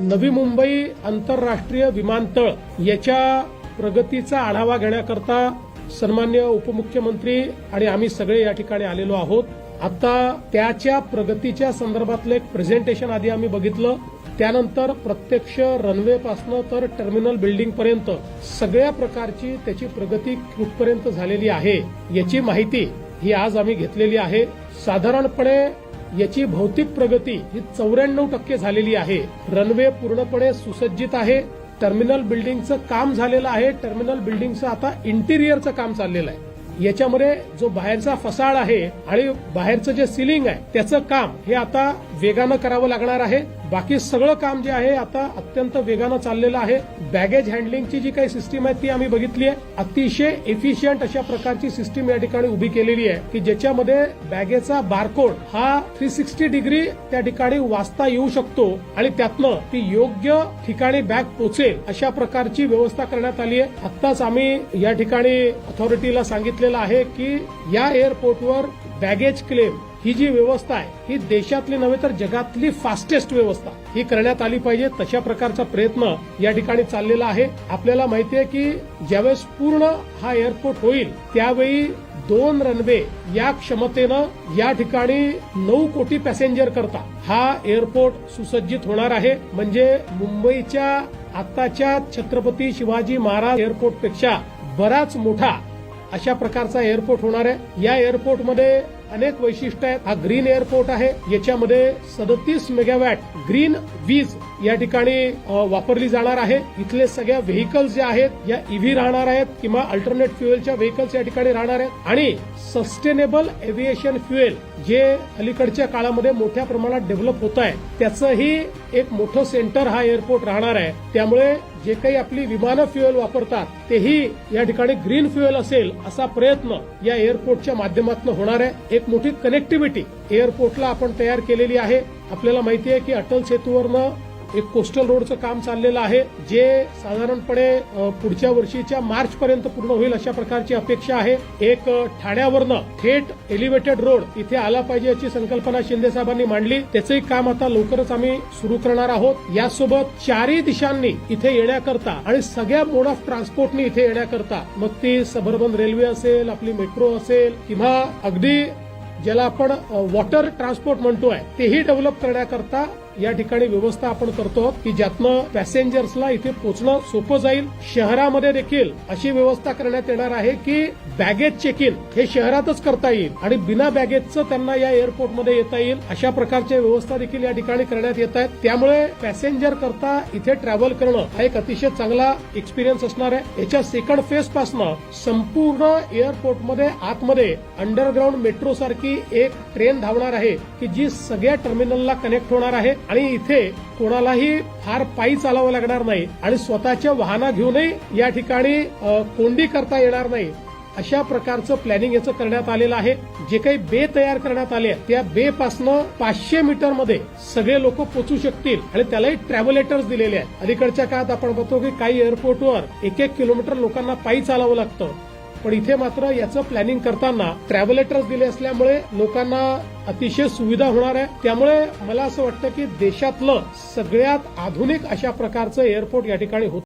नवी मुंबई आंतरराष्ट्रीय विमानतळ याच्या प्रगतीचा आढावा घेण्याकरता सन्मान्य उपमुख्यमंत्री आणि आम्ही सगळे या ठिकाणी आलेलो आहोत. आता त्याच्या प्रगतीच्या संदर्भातलं एक प्रेझेंटेशन आधी आम्ही बघितलं. त्यानंतर प्रत्यक्ष रनवे पासनं तर टर्मिनल बिल्डिंग पर्यंत सगळ्या प्रकारची त्याची प्रगती कुठपर्यंत झालेली आहे याची माहिती ही आज आम्ही घेतलेली आहे. साधारणपणे याची भौतिक प्रगती ही चौऱ्याण्णव टक्के झालेली आहे. रनवे पूर्णपणे सुसज्जित आहे. टर्मिनल बिल्डिंगचं काम झालेलं आहे. टर्मिनल बिल्डिंगचं आता इंटिरियरचं काम चाललेलं आहे. याच्यामध्ये जो बाहेरचा फसाड आहे आणि बाहेरचं जे सिलिंग आहे त्याचं काम हे आता वेगानं करावं लागणार आहे. बाकी सगळं काम जे आहे आता अत्यंत वेगानं चाललेलं आहे. बॅगेज हँडलिंगची जी काही सिस्टीम आहे ती आम्ही बघितली आहे. अतिशय एफिशियंट अशा प्रकारची सिस्टीम या ठिकाणी उभी केलेली आहे की ज्याच्यामध्ये बॅगेचा बारकोड हा थ्री सिक्स्टी डिग्री त्या ठिकाणी वाचता येऊ शकतो आणि त्यातनं ती योग्य ठिकाणी बॅग पोचेल अशा प्रकारची व्यवस्था करण्यात आली आहे. आत्ताच आम्ही या ठिकाणी अथॉरिटीला सांगितलेलं आहे की या एअरपोर्टवर बॅगेज क्लेम ही जी व्यवस्था आहे ही देशातली नव्हे तर जगातली फास्टेस्ट व्यवस्था. ही करण्यात आली पाहिजे तशा प्रकारचा प्रयत्न या ठिकाणी चाललेला आहे. आपल्याला माहिती आहे की ज्यावेळेस पूर्ण हा एअरपोर्ट होईल त्यावेळी दोन रनवे या क्षमतेनं या ठिकाणी नऊ कोटी पॅसेंजर करता हा एअरपोर्ट सुसज्जित होणार आहे. म्हणजे मुंबईच्या आताच्या छत्रपती शिवाजी महाराज एअरपोर्टपेक्षा बराच मोठा अशा प्रकारचा एअरपोर्ट होणार आहे. या एअरपोर्टमध्ये अनेक वैशिष्ट्य आहेत. हा ग्रीन एअरपोर्ट आहे. याच्यामध्ये सदतीस मेगावॅट ग्रीन वीज या ठिकाणी वापरली जाणार आहे. इथले सगळ्या व्हेकल्स ज्या आहेत या ईव्ही राहणार आहेत किंवा अल्टरनेट फ्युएलच्या व्हेकल्स या ठिकाणी राहणार आहेत. आणि सस्टेनेबल एव्हिएशन फ्युएल जे अलीकडच्या काळामध्ये मोठ्या प्रमाणात डेव्हलप होत आहे त्याचंही एक मोठं सेंटर हा एअरपोर्ट राहणार आहे. त्यामुळे जे काही आपली विमानं फ्युएल वापरतात तेही या ठिकाणी ग्रीन फ्युएल असेल असा प्रयत्न या एअरपोर्टच्या माध्यमातून होणार आहे. एक मोठी कनेक्टिव्हिटी एअरपोर्टला आपण तयार केलेली आहे. आपल्याला माहिती आहे की अटल सेतूवरनं एक कोस्टल रोडचं काम चाललेलं आहे जे साधारणपणे पुढच्या वर्षीच्या मार्च पर्यंत पूर्ण होईल अशा प्रकारची अपेक्षा आहे. एक ठाण्यावरनं थेट एलिव्हेटेड रोड इथे आला पाहिजे याची संकल्पना शिंदे साहेबांनी मांडली. त्याचंही काम आता लवकरच आम्ही सुरू करणार आहोत. यासोबत चारही दिशांनी इथे येण्याकरता आणि सगळ्या मोड ऑफ ट्रान्सपोर्टनी इथे येण्याकरता मग ती सबर्बन रेल्वे असेल आपली मेट्रो असेल किंवा अगदी ज्याला आपण वॉटर ट्रान्सपोर्ट म्हणतोय तेही डेव्हलप करण्याकरता या ठिकाणी व्यवस्था आपण करतो की ज्यातनं पॅसेंजर्सला इथे पोहोचणं सोपं जाईल. शहरामध्ये देखील अशी व्यवस्था करण्यात येणार आहे की बॅगेज चेक इन हे शहरातच करता येईल आणि बिना बॅगेजचं त्यांना या एअरपोर्टमध्ये येता येईल. अशा प्रकारच्या व्यवस्था देखील या ठिकाणी करण्यात येत आहेत. त्यामुळे पॅसेंजर करता इथे ट्रॅव्हल करणं हा एक अतिशय चांगला एक्सपिरियन्स असणार आहे. याच्या सेकंड फेज पासनं संपूर्ण एअरपोर्टमध्ये आतमध्ये अंडरग्राऊंड मेट्रो सारखी एक ट्रेन धावणार आहे की जी सगळ्या टर्मिनलला कनेक्ट होणार आहे. आणि इथे कोणालाही फार पायी चालावं लागणार नाही आणि स्वतःच्या वाहना घेऊनही या ठिकाणी कोंडी करता येणार नाही. अशा प्रकारचं प्लॅनिंग याचं करण्यात आलेलं आहे. जे काही बे तयार करण्यात आले आहेत, त्या बे पासनं पाचशे मीटरमध्ये सगळे लोक पोचू शकतील आणि त्यालाही ट्रॅव्हलेटर्स दिलेले आहेत. अलीकडच्या काळात आपण बघतो की काही एअरपोर्टवर एक एक किलोमीटर लोकांना पायी चालावं लागतं. पण इथे मात्र याचं प्लॅनिंग करताना ट्रॅव्हलेटर्स दिले असल्यामुळे लोकांना अतिशय सुविधा होणार आहे. त्यामुळे मला असं वाटतं की देशातलं सगळ्यात आधुनिक अशा प्रकारचं एअरपोर्ट या ठिकाणी होत